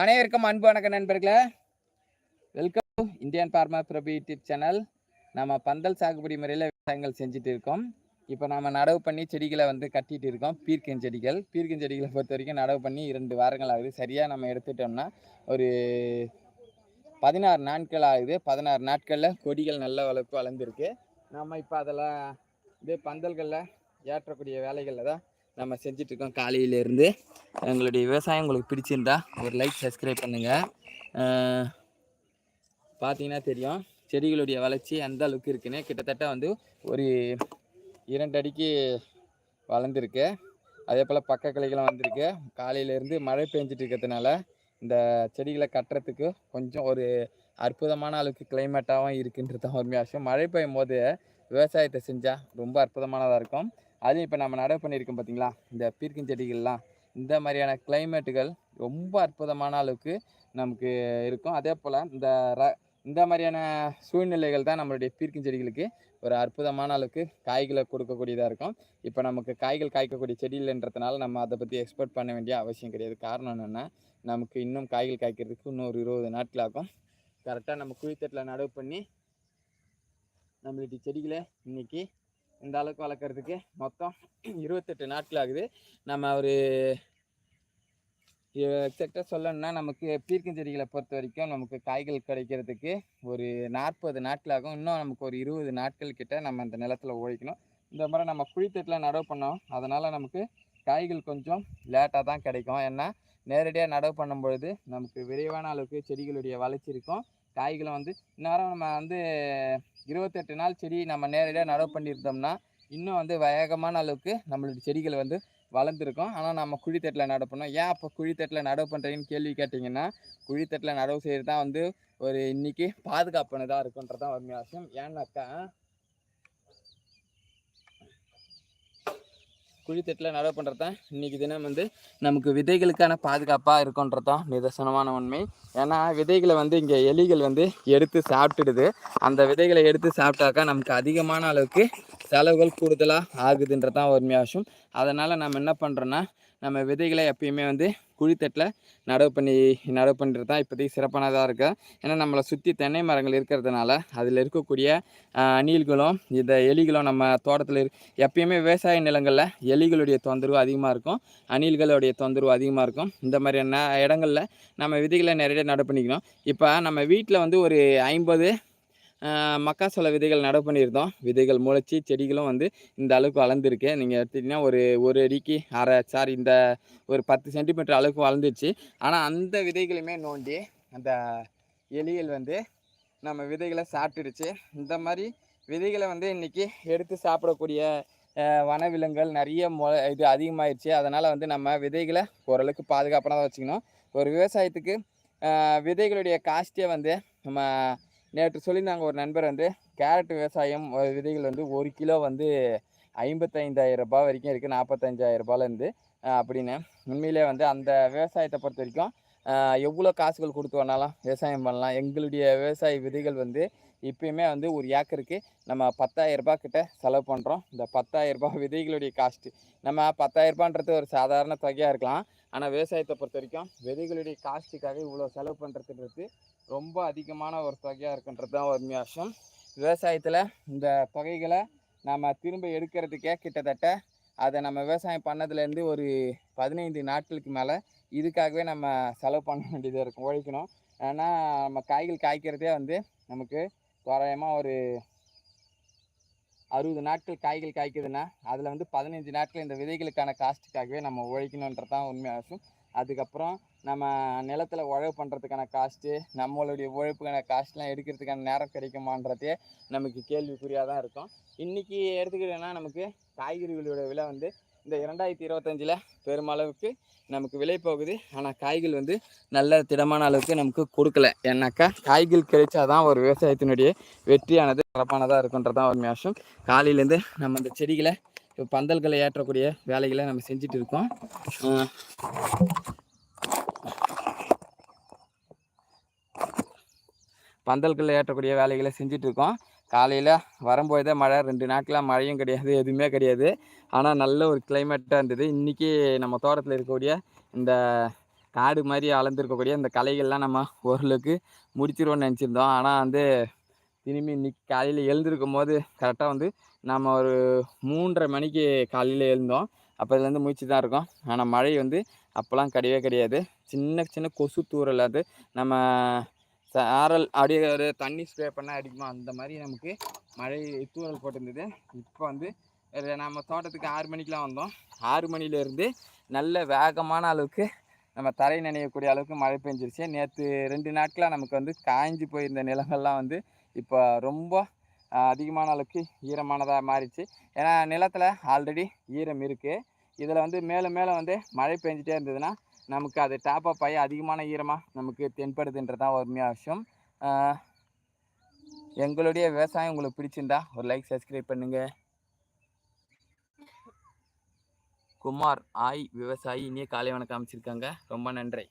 அனைவருக்கும் அன்பு வணக்கம் நண்பர்களே. Welcome Indian farmer Prabhu YouTube channel நம்ம பந்தல் சாகுபடி முறையில் விவசாயங்கள் செஞ்சுட்டு இருக்கோம். இப்போ நம்ம நடவு பண்ணி செடிகளை வந்து கட்டிட்டு இருக்கோம். பீர்க்கன் செடிகள். பீர்க்கன் செடிகளை பொறுத்த வரைக்கும் நடவு பண்ணி இரண்டு வாரங்கள் ஆகுது. சரியாக நம்ம எடுத்துட்டோம்னா ஒரு பதினாறு நாட்கள் ஆகுது. பதினாறு நாட்களில் கொடிகள் நல்ல அளவுக்கு வளர்ந்துருக்கு. நம்ம இப்போ அதெல்லாம் இது பந்தல்களில் ஏற்றக்கூடிய வேலைகளில் தான் நம்ம செஞ்சிட்ருக்கோம் காலையிலேருந்து. எங்களுடைய விவசாயம் உங்களுக்கு பிடிச்சிருந்தா ஒரு லைக் சப்ஸ்கிரைப் பண்ணுங்கள் பார்த்தீங்கன்னா தெரியும் செடிகளுடைய வளர்ச்சி எந்த அளவுக்கு இருக்குன்னு. கிட்டத்தட்ட வந்து ஒரு இரண்டு அடிக்கு வளர்ந்துருக்கு. அதே போல் பக்க கிளைகளும் வந்திருக்கு. காலையிலேருந்து மழை பெஞ்சிட்டு இருக்கிறதுனால இந்த செடிகளை கட்டுறதுக்கு கொஞ்சம் ஒரு அற்புதமான அளவுக்கு கிளைமேட்டாகவும் இருக்குன்றது தான் உண்மையாக விஷயம் மழை பெய்யும் போது விவசாயத்தை செஞ்சால் ரொம்ப அற்புதமானதாக இருக்கும். அதுவும் இப்போ நம்ம நடவு பண்ணியிருக்கோம் பார்த்தீங்களா இந்த பீர்க்கின் செடிகள்லாம். இந்த மாதிரியான கிளைமேட்டுகள் ரொம்ப அற்புதமான அளவுக்கு நமக்கு இருக்கும். அதே போல் இந்த ர இந்த மாதிரியான சூழ்நிலைகள் தான் நம்மளுடைய பீர்க்கின் செடிகளுக்கு ஒரு அற்புதமான அளவுக்கு காய்களை கொடுக்கக்கூடியதாக இருக்கும். இப்போ நமக்கு காய்கள் காய்க்கக்கூடிய செடியில்ன்றதுனால நம்ம அதை பற்றி எக்ஸ்பெக்ட் பண்ண வேண்டிய அவசியம் கிடையாது. காரணம் என்னென்னா நமக்கு இன்னும் காய்கள் காய்க்கிறதுக்கு இன்னும் ஒரு இருபது நாட்கள் ஆகும். கரெக்டாக நம்ம குழித்தட்டில் நடவு பண்ணி நம்மளுடைய செடிகளை இன்றைக்கி இந்த அளவுக்கு வளர்க்குறதுக்கு மொத்தம் இருபத்தெட்டு நாட்கள் ஆகுது. நம்ம ஒரு எக்ஸாக்டாக சொல்லணும்னா நமக்கு பீர்க்கன் செடிகளை பொறுத்த வரைக்கும் நமக்கு காய்கள் கிடைக்கிறதுக்கு ஒரு நாற்பது நாட்கள் ஆகும். இன்னும் நமக்கு ஒரு இருபது நாட்கள் கிட்ட நம்ம அந்த நிலத்தில் உழைக்கணும் இந்த முறை நம்ம குழித்தட்டில் நடவு பண்ணோம். அதனால் நமக்கு காய்கள் கொஞ்சம் லேட்டாக தான் கிடைக்கும். ஏன்னா நேரடியாக நடவு பண்ணும்பொழுது நமக்கு விரைவான அளவுக்கு செடிகளுடைய வளர்ச்சி இருக்கும். காய்களும் வந்து இந்நேரம் நம்ம வந்து இருபத்தெட்டு நாள் செடி நம்ம நேரடியாக நடவு பண்ணியிருந்தோம்னா இன்னும் வந்து வேகமான அளவுக்கு நம்மளுடைய செடிகள் வந்து வளர்ந்துருக்கும். ஆனால் நம்ம குழித்தட்டில் நடவு பண்ணோம். ஏன் அப்போ குழித்தட்டில் நடவு பண்ணுறீங்கன்னு கேள்வி கேட்டிங்கன்னா குழித்தட்டில் நடவு செய்கிறது தான் வந்து ஒரு இன்றைக்கி பாதுகாப்பானதாக இருக்குன்றது தான் ஒரு விஷயம் ஏன்னாக்கா குழித்தட்டில் நடவு பண்ணுறது தான் இன்றைக்கி தினம் வந்து நமக்கு விதைகளுக்கான பாதுகாப்பாக இருக்குன்றது தான் நிதர்சனமான உண்மை. ஏன்னா விதைகளை வந்து இங்கே எலிகள் வந்து எடுத்து சாப்பிட்டுடுது. அந்த விதைகளை எடுத்து சாப்பிட்டாக்கா நமக்கு அதிகமான அளவுக்கு செலவுகள் கூடுதலாக ஆகுதுன்றது தான் உண்மையாக விஷயம் அதனால் நம்ம என்ன பண்ணுறோன்னா நம்ம விதைகளை எப்பயுமே வந்து குழித்தட்டில் நடவு பண்ணி நடவு பண்ணுறது தான் இப்போதைக்கு சிறப்பானதாக இருக்குது ஏன்னா நம்மளை சுற்றி தென்னை மரங்கள் இருக்கிறதுனால அதில் இருக்கக்கூடிய அணில்களும் இந்த எலிகளும் நம்ம தோட்டத்தில் இரு எப்பயுமே விவசாய நிலங்களில் எலிகளுடைய தொந்தரவு அதிகமாக இருக்கும். அணில்களுடைய தொந்தரவு அதிகமாக இருக்கும். இந்த மாதிரியான இடங்களில் நம்ம விதைகளை நிறைய நடவு பண்ணிக்கணும். இப்போ நம்ம வீட்டில் வந்து ஒரு ஐம்பது மக்காசோள விதைகள் நடவு பண்ணியிருந்தோம். விதைகள் முளைச்சி செடிகளும் வந்து இந்த அளவுக்கு வளர்ந்துருக்கு. நீங்கள் எடுத்துட்டிங்கன்னா ஒரு ஒரு அடிக்கு அரை சாரி இந்த ஒரு பத்து சென்டிமீட்டர் அளவுக்கு வளர்ந்துருச்சு. ஆனால் அந்த விதைகளுமே நோண்டி அந்த எலிகள் வந்து நம்ம விதைகளை சாப்பிட்டுடுச்சு. இந்த மாதிரி விதைகளை வந்து இன்றைக்கி எடுத்து சாப்பிடக்கூடிய வனவிலங்குகள் நிறைய மொ இது அதிகமாகிடுச்சு அதனால் வந்து நம்ம விதைகளை ஓரளவுக்கு பாதுகாப்பாக தான் வச்சுக்கணும். ஒரு விவசாயத்துக்கு விதைகளுடைய காஸ்ட்டே வந்து நம்ம நேற்று சொல்லி நாங்கள் ஒரு நண்பர் வந்து கேரட் விவசாயம் விதைகள் வந்து ஒரு கிலோ வந்து ஐம்பத்தைந்தாயிரம் ரூபாய் வரைக்கும் இருக்குது நாற்பத்தஞ்சாயிரம் ரூபாயிலேருந்து அப்படின்னு. உண்மையிலே வந்து அந்த விவசாயத்தை பொறுத்த வரைக்கும் எவ்வளோ காசுகள் கொடுத்து வேணாலும் விவசாயம் பண்ணலாம். எங்களுடைய விவசாய விதைகள் வந்து இப்போயுமே வந்து ஒரு ஏக்கருக்கு நம்ம பத்தாயிரரூபா கிட்ட செலவு பண்ணுறோம் இந்த பத்தாயிரரூபா விதைகளுடைய காஸ்ட்டு நம்ம பத்தாயிரரூபான்றது ஒரு சாதாரண தொகையாக இருக்கலாம். ஆனால் விவசாயத்தை பொறுத்த வரைக்கும் விதைகளுடைய காஸ்ட்டுக்காக இவ்வளோ செலவு பண்ணுறதுன்றது ரொம்ப அதிகமான ஒரு தொகையாக இருக்குன்றது தான் ஒரு விஷயம் விவசாயத்தில் இந்த தொகைகளை நம்ம திரும்ப எடுக்கிறதுக்கே கிட்டத்தட்ட அதை நம்ம விவசாயம் பண்ணதுலேருந்து ஒரு பதினைந்து நாட்களுக்கு மேலே இதுக்காகவே நம்ம செலவு பண்ண வேண்டியதாக இருக்கும். உழைக்கணும் ஏன்னா நம்ம காய்கள் காய்க்கிறதே வந்து நமக்கு தோராயமாக ஒரு அறுபது நாட்கள் காய்கள் காய்க்குதுன்னா அதில் வந்து பதினஞ்சு நாட்கள் இந்த விதைகளுக்கான காஸ்ட்டுக்காகவே நம்ம உழைக்கணுன்றது தான் உண்மையாகும் அதுக்கப்புறம் நம்ம நிலத்தில் உழவு பண்ணுறதுக்கான காஸ்ட்டு நம்மளுடைய உழைப்புக்கான காஸ்ட்லாம் எடுக்கிறதுக்கான நேரம் கிடைக்குமான்றதே நமக்கு கேள்விக்குறியாக தான் இருக்கும். இன்றைக்கி எடுத்துக்கிட்டோன்னா நமக்கு காய்கறிகளோட விலை வந்து இந்த இரண்டாயிரத்தி இருபத்தஞ்சில் பெருமளவுக்கு நமக்கு விலை போகுது. ஆனால் காய்கள் வந்து நல்ல திடமான அளவுக்கு நமக்கு கொடுக்கல. ஏன்னாக்கா காய்கள் கிடைச்சா தான் ஒரு விவசாயத்தினுடைய வெற்றியானது சிறப்பானதாக இருக்குன்றதான் ஒரு மேஷம் காலையிலேருந்து நம்ம இந்த செடிகளை இப்போ பந்தல்களை ஏற்றக்கூடிய வேலைகளை நம்ம செஞ்சுட்டு இருக்கோம். பந்தல்களில் ஏற்றக்கூடிய வேலைகளை செஞ்சுட்டு இருக்கோம். காலையில் வரும்போதே மழை ரெண்டு நாட்களாக மழையும் கிடையாது எதுவுமே கிடையாது. ஆனால் நல்ல ஒரு கிளைமேட்டாக இருந்தது. இன்றைக்கி நம்ம தோட்டத்தில் இருக்கக்கூடிய இந்த காடு மாதிரி அளந்துருக்கக்கூடிய இந்த களைகள்லாம் நம்ம ஓரளவுக்கு முடிச்சிருவோம்னு நினச்சிருந்தோம். ஆனால் வந்து திரும்பி இன்னைக்கு காலையில் எழுந்திருக்கும் போது கரெக்டாக வந்து நம்ம ஒரு மூன்றரை மணிக்கு காலையில் எழுந்தோம். அப்போ இதுலேருந்து முயற்சி தான் இருக்கும். ஆனால் மழை வந்து அப்போல்லாம் கிடையவே கிடையாது. சின்ன சின்ன கொசு தூறல் அது. நம்ம சாரல் அப்படியே ஒரு தண்ணி ஸ்ப்ரே பண்ணால் அடிக்குமா? அந்த மாதிரி நமக்கு மழை தூறல் போட்டிருந்தது. இப்போ வந்து நம்ம தோட்டத்துக்கு ஆறு மணிக்கெலாம் வந்தோம். ஆறு மணிலேருந்து நல்ல வேகமான அளவுக்கு நம்ம தரை நினையக்கூடிய அளவுக்கு மழை பெஞ்சிருச்சு. நேற்று ரெண்டு நாட்களாக நமக்கு வந்து காய்ஞ்சி போயிருந்த நிலங்கள்லாம் வந்து இப்போ ரொம்ப அதிகமான அளவுக்கு ஈரமானதாக மாறிடுச்சு ஏன்னா நிலத்தில் ஆல்ரெடி ஈரம் இருக்குது இதில் வந்து மேலும் மேலே வந்து மழை பெஞ்சிட்டே இருந்ததுன்னா நமக்கு அது டாப்அப் ஆகி அதிகமான ஈரமாக நமக்கு தென்படுதுன்றதான் தான் உண்மையான விஷயம் எங்களுடைய விவசாயம் உங்களுக்கு பிடிச்சிருந்தா ஒரு லைக் சப்ஸ்கிரைப் பண்ணுங்கள் குமார் ஆய் விவசாயி இனிய காலை வணக்கம் அமைச்சிருக்காங்க. ரொம்ப நன்றி.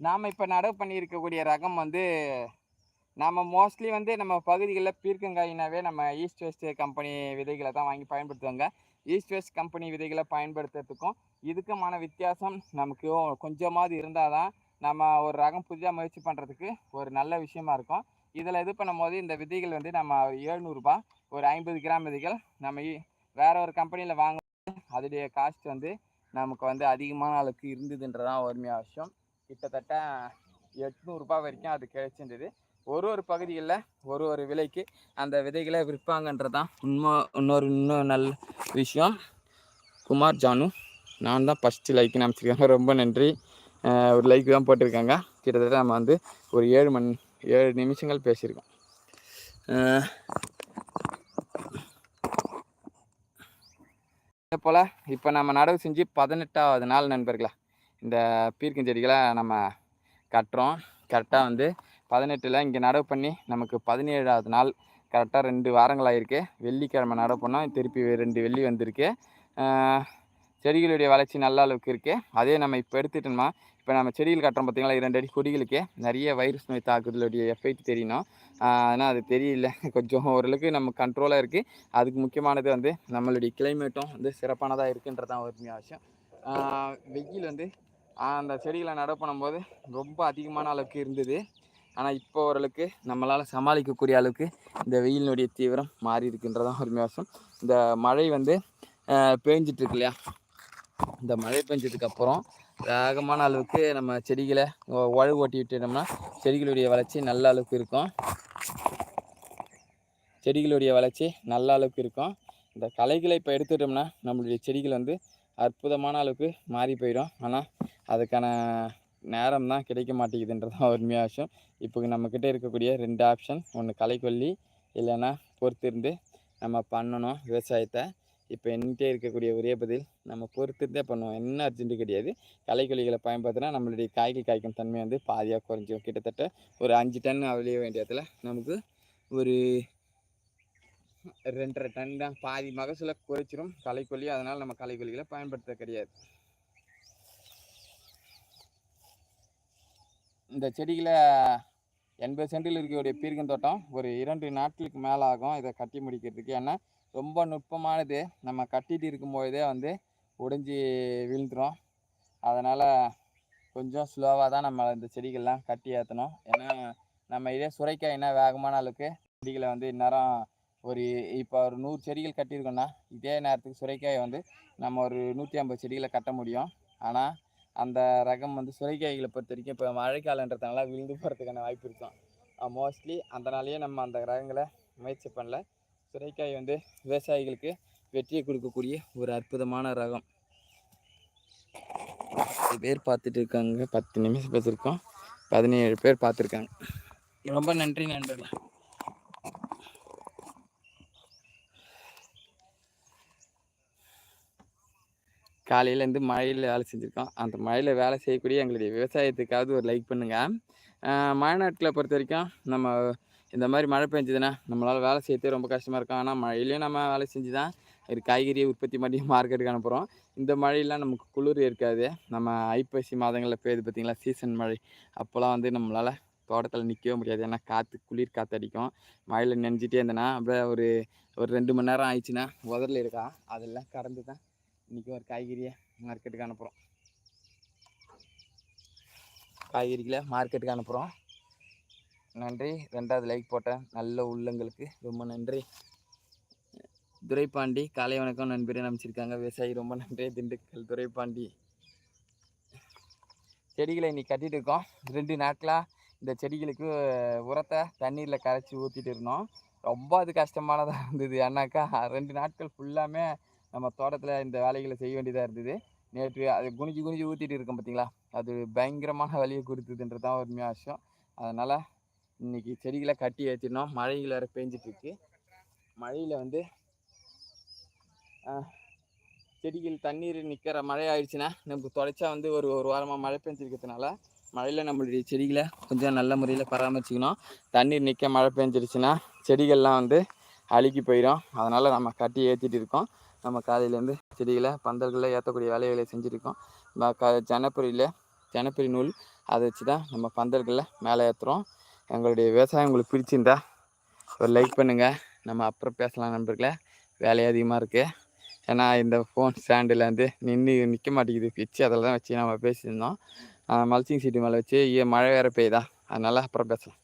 நாம் இப்போ நடவு பண்ணியிருக்கக்கூடிய ரகம் வந்து நம்ம மோஸ்ட்லி வந்து நம்ம பகுதிகளில் பீர்க்கங்காயினாவே நம்ம ஈஸ்ட் வெஸ்ட் கம்பெனி விதைகளை தான் வாங்கி பயன்படுத்துவாங்க. ஈஸ்ட் வெஸ்ட் கம்பெனி விதைகளை பயன்படுத்துறதுக்கும் இதுக்குமான வித்தியாசம் நமக்கு கொஞ்சமாவது இருந்தால் தான் நம்ம ஒரு ரகம் புதிதாக முயற்சி பண்ணுறதுக்கு ஒரு நல்ல விஷயமா இருக்கும். இதில் இது பண்ணும்போது இந்த விதைகள் வந்து நம்ம ஏழ்நூறுபா ஒரு ஐம்பது கிராம் விதைகள் நம்ம இ- வேற ஒரு கம்பெனியில் வாங்க அதோடைய காஸ்ட் வந்து நமக்கு வந்து அதிகமான அளவுக்கு இருந்ததுன்றதான் ஒருமையாக விஷயம். கிட்டத்தட்ட எட்நூறுபா வரைக்கும் அது கிடைச்சிருந்தது. ஒரு ஒரு பகுதிகளில் ஒரு ஒரு விலைக்கு அந்த விதைகளை விற்பாங்கன்றது தான் உண்மை இன்னொரு இன்னும் நல்ல விஷயம். குமார் ஜானு நான் தான் ஃபஸ்ட்டு லைக் நினச்சிருக்கேன். ரொம்ப நன்றி. ஒரு லைக் தான் போட்டிருக்காங்க. கிட்டத்தட்ட நம்ம வந்து ஒரு ஏழு மணி ஏழு நிமிஷங்கள் பேசியிருக்கோம். அதே போல் இப்போ நம்ம நடவு செஞ்சு பதினெட்டாவது நாள் நண்பர்களா இந்த பீர்க்கஞ்செடிகளை நம்ம கட்டுறோம். கரெக்டாக வந்து பதினெட்டில் இங்கே நடவு பண்ணி நமக்கு பதினேழாவது நாள். கரெக்டாக ரெண்டு வாரங்களாக இருக்குது வெள்ளிக்கிழமை நடவு பண்ணோம். திருப்பி ரெண்டு வெள்ளி வந்திருக்கு. செடிகளுடைய வளர்ச்சி நல்ல அளவுக்கு இருக்குது அதே நம்ம இப்போ எடுத்துட்டோம்னா இப்போ நம்ம செடிகள் கட்டுறோம் பார்த்திங்களா இரண்டு அடி கொடிகளுக்கு. நிறைய வைரஸ் நோய் தாக்குதலுடைய எஃபெக்ட் தெரியணும் ஆனால் அது தெரியல. கொஞ்சம் ஓரளவுக்கு நம்ம கண்ட்ரோலாக இருக்குது அதுக்கு முக்கியமானது வந்து நம்மளுடைய கிளைமேட்டும் வந்து சிறப்பானதாக இருக்குன்றதான் ஒரு விஷயம். வெயில் வந்து அந்த செடிகளை நடவு பண்ணும்போது ரொம்ப அதிகமான அளவுக்கு இருந்தது. ஆனால் இப்போ ஓரளவுக்கு நம்மளால் சமாளிக்கக்கூடிய அளவுக்கு இந்த வெயிலினுடைய தீவிரம் மாறி இருக்குன்றதான் ஒரு விஷயம். இந்த மழை வந்து பேஞ்சிட்ருக்கு இல்லையா? இந்த மழை பெஞ்சதுக்கு அப்புறம் வேகமான அளவுக்கு நம்ம செடிகளை உழவு ஓட்டி விட்டுட்டோம்னா செடிகளுடைய வளர்ச்சி நல்ல அளவுக்கு இருக்கும். செடிகளுடைய வளர்ச்சி நல்ல அளவுக்கு இருக்கும். இந்த களைகளை இப்போ எடுத்துட்டோம்னா நம்மளுடைய செடிகள் வந்து அற்புதமான அளவுக்கு மாறி போயிடும். ஆனால் அதுக்கான நேரம் தான் கிடைக்க மாட்டேங்குதுன்றதான் உண்மையான விஷயம். இப்போ நம்மக்கிட்ட இருக்கக்கூடிய ரெண்டு ஆப்ஷன் ஒன்று களைக்கொல்லி இல்லைன்னா பொறுத்திருந்து நம்ம பண்ணணும் விவசாயத்தை. இப்போ என்கிட்ட இருக்கக்கூடிய ஒரே பதில் நம்ம பொறுத்திருந்தே பண்ணுவோம். என்ன அர்ஜென்ட்டு கிடையாது. களைக்கொல்லிகளை பயன்படுத்தினா நம்மளுடைய காய்கள் காய்க்கும் தன்மை வந்து பாதியாக குறைஞ்சிடும் கிட்டத்தட்ட ஒரு அஞ்சு டன் விளைய வேண்டியதில் நமக்கு ஒரு ரெண்டரை டன் தான் பாதி மகசூலை குறைச்சிரும். களைக்கொல்லி அதனால் நம்ம களைக்கொல்லிகளை பயன்படுத்த கிடையாது. இந்த செடிகளை எண்பது சென்டில் இருக்கக்கூடிய பீர்க்கன் தோட்டம் ஒரு இரண்டு நாட்களுக்கு மேலே ஆகும் இதை கட்டி முடிக்கிறதுக்கு. ஏன்னா ரொம்ப நுட்பமானது. நம்ம கட்டிட்டு இருக்கும்போதே வந்து உடைஞ்சி விழுந்துடும் அதனால் கொஞ்சம் ஸ்லோவாக தான் நம்ம இந்த செடிகள்லாம் கட்டி ஏற்றணும் ஏன்னா நம்ம இதே சுரைக்காய் என்ன வேகமான அளவுக்கு செடிகளை வந்து இந்நேரம் ஒரு இப்போ ஒரு நூறு செடிகள் கட்டியிருக்கோம்னா இதே நேரத்துக்கு சுரைக்காயை வந்து நம்ம ஒரு நூற்றி ஐம்பது செடிகளை கட்ட முடியும். ஆனால் அந்த ரகம் வந்து சுரைக்காய்களை பொறுத்த வரைக்கும் இப்போ மழைக்காலன்றதுனால விழுந்து போகிறதுக்கான வாய்ப்பு இருக்கும். மோஸ்ட்லி அதனாலேயே நம்ம அந்த ரகங்களை முயற்சி பண்ணல. சுரைக்காய் வந்து விவசாயிகளுக்கு வெற்றியை கொடுக்கக்கூடிய ஒரு அற்புதமான ரகம். பத்து பேர் பார்த்துட்டு இருக்காங்க. பத்து நிமிஷம் பேசியிருக்கோம். பதினேழு பேர் பார்த்துருக்காங்க. ரொம்ப நன்றி நண்பர்களே. காலையிலேருந்து மழையில் வேலை செஞ்சுருக்கோம். அந்த மழையில் வேலை செய்யக்கூடிய எங்களுடைய விவசாயத்துக்காவது ஒரு லைக் பண்ணுங்கள் மழை நாட்களை பொறுத்த வரைக்கும் நம்ம இந்த மாதிரி மழை பெஞ்சதுன்னா நம்மளால் வேலை செய்யறதே ரொம்ப கஷ்டமாக இருக்கும். ஆனால் மழையிலையும் நம்ம வேலை செஞ்சு தான் ஒரு காய்கறியை உற்பத்தி பண்ணி மார்க்கெட்டுக்கு அனுப்புகிறோம் இந்த மழையெல்லாம் நமக்கு குளிர் இருக்காது. நம்ம ஐப்பசி மாதங்களில் பெய்யுது பார்த்திங்களா சீசன் மழை. அப்போல்லாம் வந்து நம்மளால் தோட்டத்தில் நிற்கவே முடியாது. ஏன்னா காற்று குளிர் காற்று அடிக்கும். மழையில் நெஞ்சிட்டே இருந்தேன்னா அப்படியே ஒரு ஒரு ரெண்டு மணி நேரம் ஆயிடுச்சுன்னா உதரில் இருக்கா? அதெல்லாம் கடந்து தான் இன்றைக்கி ஒரு காய்கறியை மார்க்கெட்டுக்கு அனுப்புகிறோம் காய்கறிகளை மார்க்கெட்டுக்கு அனுப்புகிறோம் நன்றி. ரெண்டாவது லைக் போட்டேன் நல்ல உள்ளங்களுக்கு ரொம்ப நன்றி. துரைப்பாண்டி காலை வணக்கம். நண்பரே அமைச்சிருக்காங்க விவசாயி ரொம்ப நன்றி. திண்டுக்கல் துரைப்பாண்டி செடிகளை இன்னைக்கு கட்டிகிட்டு இருக்கோம். ரெண்டு நாட்களாக இந்த செடிகளுக்கு உரத்தை தண்ணீரில் கரைச்சி ஊற்றிட்டு இருந்தோம். ரொம்ப அது கஷ்டமானதாக இருந்தது. ஏன்னாக்கா ரெண்டு நாட்கள் ஃபுல்லாமே நம்ம தோட்டத்தில் இந்த வேலைகளை செய்ய வேண்டியதாக இருந்தது. நேற்று அது குனிஞ்சு குனிஞ்சு ஊற்றிட்டு இருக்கோம் பார்த்தீங்களா அது பயங்கரமான வழியை கொடுத்ததுன்றது தான் உண்மையாக விஷயம். அதனால் இன்றைக்கி செடிகளை கட்டி ஏற்றினோம் மழையில் வேறு பேஞ்சிட்ருக்கு. மழையில் வந்து செடிகள் தண்ணீர் நிற்கிற மழை ஆயிடுச்சுன்னா நமக்கு தொலைச்சா வந்து ஒரு ஒரு வாரமாக மழை பெஞ்சிருக்கிறதுனால மழையில் நம்மளுடைய செடிகளை கொஞ்சம் நல்ல முறையில் பராமரிச்சிக்கணும். தண்ணீர் நிற்க மழை பெஞ்சிருச்சுன்னா செடிகள்லாம் வந்து அழுகி போயிடும். அதனால் நம்ம கட்டி ஏற்றிட்டு இருக்கோம். நம்ம காலையிலேருந்து செடிகளை பந்தல்களில் ஏற்றக்கூடிய வேலைகளை செஞ்சுருக்கோம் க ஜனப்பரியில் ஜனப்பிரி நூல் அதை வச்சு தான் நம்ம பந்தல்களில் மேலே ஏற்றுறோம் எங்களுடைய விவசாயம் உங்களுக்கு பிடிச்சிருந்தா ஒரு லைக் பண்ணுங்கள் நம்ம அப்புறம் பேசலாம் நண்பர்களே. வேலை அதிகமாக இருக்குது ஏன்னா இந்த ஃபோன் ஸ்டாண்டில் வந்து நின்று நிற்க மாட்டேங்குது. பிச்சு அதில் தான் வச்சு நம்ம பேசியிருந்தோம். மல்ச்சிங் சீட்டு மேலே வச்சு மழை வேறு பெய்யுதா. அதனால் அப்புறம் பேசலாம்.